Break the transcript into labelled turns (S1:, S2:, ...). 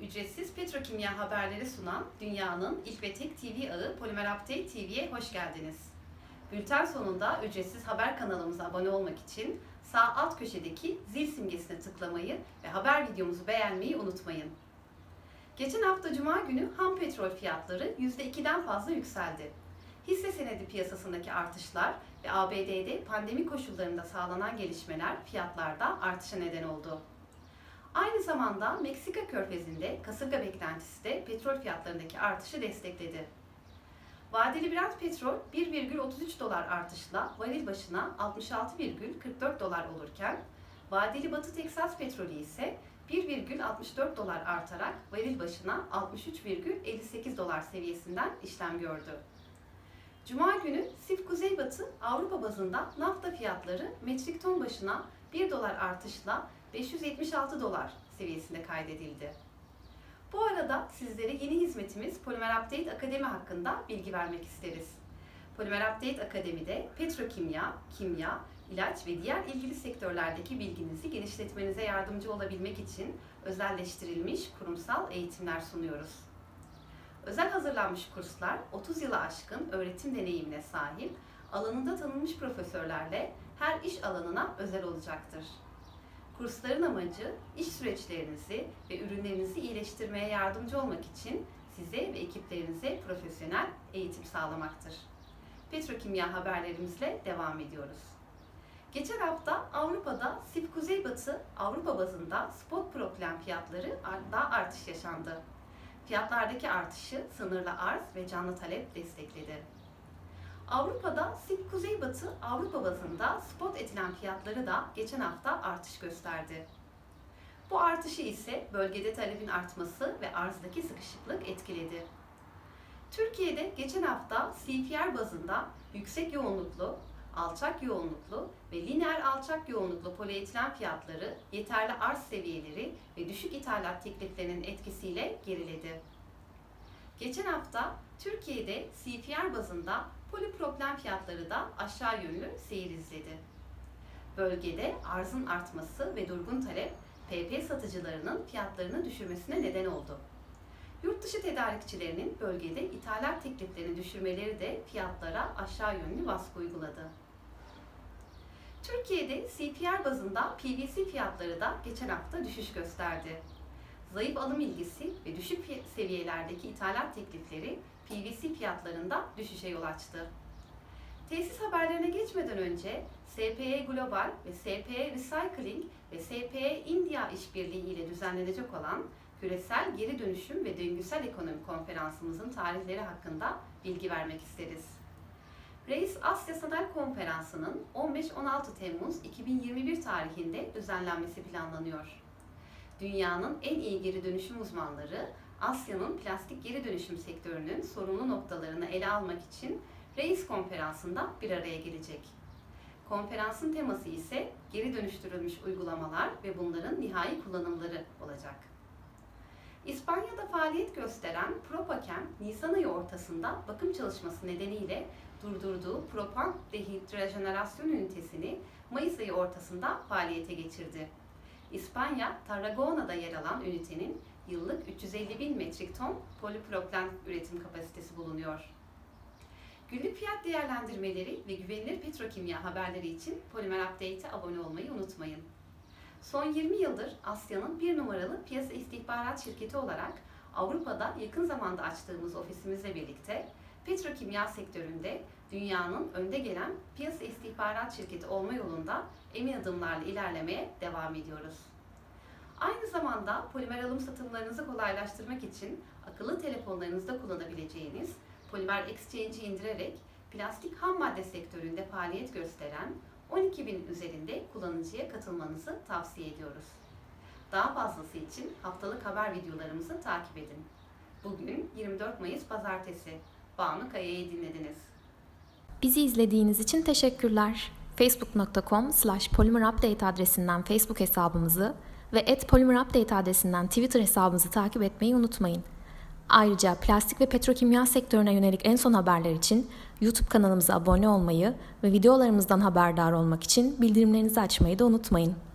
S1: Ücretsiz petrokimya haberleri sunan dünyanın ilk ve tek TV ağı Polimer Update TV'ye hoş geldiniz. Bülten sonunda ücretsiz haber kanalımıza abone olmak için sağ alt köşedeki zil simgesine tıklamayı ve haber videomuzu beğenmeyi unutmayın. Geçen hafta Cuma günü ham petrol fiyatları %2'den fazla yükseldi. Hisse senedi piyasasındaki artışlar ve ABD'de pandemi koşullarında sağlanan gelişmeler fiyatlarda artışa neden oldu. Aynı zamanda Meksika körfezinde kasırga beklentisi de petrol fiyatlarındaki artışı destekledi. Vadeli Brent petrol 1,33 dolar artışla varil başına 66,44 dolar olurken, vadeli Batı Teksas petrolü ise 1,64 dolar artarak varil başına 63,58 dolar seviyesinden işlem gördü. Cuma günü SIF Kuzeybatı Avrupa bazında nafta fiyatları metrik ton başına 1 dolar artışla 576 dolar seviyesinde kaydedildi. Bu arada sizlere yeni hizmetimiz Polimer Update Akademi hakkında bilgi vermek isteriz. Polimer Update Akademi'de petrokimya, kimya, ilaç ve diğer ilgili sektörlerdeki bilginizi genişletmenize yardımcı olabilmek için özelleştirilmiş kurumsal eğitimler sunuyoruz. Özel hazırlanmış kurslar 30 yıla aşkın öğretim deneyimine sahip, alanında tanınmış profesörlerle her iş alanına özel olacaktır. Kursların amacı iş süreçlerinizi ve ürünlerinizi iyileştirmeye yardımcı olmak için size ve ekiplerinize profesyonel eğitim sağlamaktır. Petrokimya haberlerimizle devam ediyoruz. Geçen hafta Avrupa'da SIF Kuzeybatı Avrupa bazında spot proplen fiyatları da artış yaşandı. Fiyatlardaki artışı sınırlı arz ve canlı talep destekledi. Avrupa'da SIP Kuzeybatı Avrupa bazında spot etilen fiyatları da geçen hafta artış gösterdi. Bu artışı ise bölgede talebin artması ve arzdaki sıkışıklık etkiledi. Türkiye'de geçen hafta CPR bazında yüksek yoğunluklu, alçak yoğunluklu ve lineer alçak yoğunluklu polietilen fiyatları yeterli arz seviyeleri ve düşük ithalat tekliflerinin etkisiyle geriledi. Geçen hafta Türkiye'de CPR bazında polipropilen fiyatları da aşağı yönlü seyir izledi. Bölgede arzın artması ve durgun talep PP satıcılarının fiyatlarını düşürmesine neden oldu. Yurt dışı tedarikçilerinin bölgede ithalat tekliflerini düşürmeleri de fiyatlara aşağı yönlü baskı uyguladı. Türkiye'de CPR bazında PVC fiyatları da geçen hafta düşüş gösterdi. Zayıf alım ilgisi ve düşük seviyelerdeki ithalat teklifleri PVC fiyatlarında düşüşe yol açtı. Tesis haberlerine geçmeden önce SPE Global ve SPE Recycling ve SPE India işbirliği ile düzenlenecek olan küresel geri dönüşüm ve döngüsel ekonomi konferansımızın tarihleri hakkında bilgi vermek isteriz. Reis Asya Sanayi Konferansı'nın 15-16 Temmuz 2021 tarihinde düzenlenmesi planlanıyor. Dünyanın en iyi geri dönüşüm uzmanları Asya'nın plastik geri dönüşüm sektörünün sorumlu noktalarını ele almak için Reis Konferansı'nda bir araya gelecek. Konferansın teması ise geri dönüştürülmüş uygulamalar ve bunların nihai kullanımları olacak. İspanya'da faaliyet gösteren Propakem, Nisan ayı ortasında bakım çalışması nedeniyle durdurduğu propan dehidrojenerasyon ünitesini Mayıs ayı ortasında faaliyete geçirdi. İspanya, Tarragona'da yer alan ünitenin yıllık 350 bin metrik ton polipropilen üretim kapasitesi bulunuyor. Günlük fiyat değerlendirmeleri ve güvenilir petrokimya haberleri için Polimer Update'e abone olmayı unutmayın. Son 20 yıldır Asya'nın bir numaralı piyasa istihbarat şirketi olarak Avrupa'da yakın zamanda açtığımız ofisimizle birlikte petrokimya sektöründe dünyanın önde gelen piyasa istihbarat şirketi olma yolunda emin adımlarla ilerlemeye devam ediyoruz. Aynı zamanda polimer alım satımlarınızı kolaylaştırmak için akıllı telefonlarınızda kullanabileceğiniz Polimer Exchange'i indirerek plastik ham madde sektöründe faaliyet gösteren 12 bin üzerinde kullanıcıya katılmanızı tavsiye ediyoruz. Daha fazlası için haftalık haber videolarımızı takip edin. Bugün 24 Mayıs Pazartesi. Banu Kaya'yı dinlediniz.
S2: Bizi izlediğiniz için teşekkürler. facebook.com slash polymerupdate adresinden Facebook hesabımızı ve @polymerupdate adresinden Twitter hesabımızı takip etmeyi unutmayın. Ayrıca plastik ve petrokimya sektörüne yönelik en son haberler için YouTube kanalımıza abone olmayı ve videolarımızdan haberdar olmak için bildirimlerinizi açmayı da unutmayın.